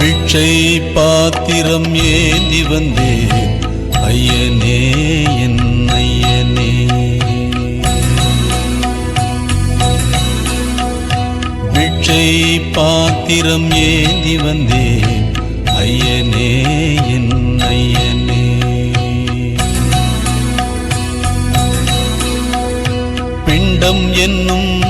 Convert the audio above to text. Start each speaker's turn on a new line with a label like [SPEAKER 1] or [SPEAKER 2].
[SPEAKER 1] பிட்சை பாத்திரம் ஏந்தி வந்தேன். ஐயனே என் ஐயனே. பிட்சை பாத்திரம் ஏந்தி வந்தேன். ஐயனே என் ஐயனே. பிண்டம் என்னும்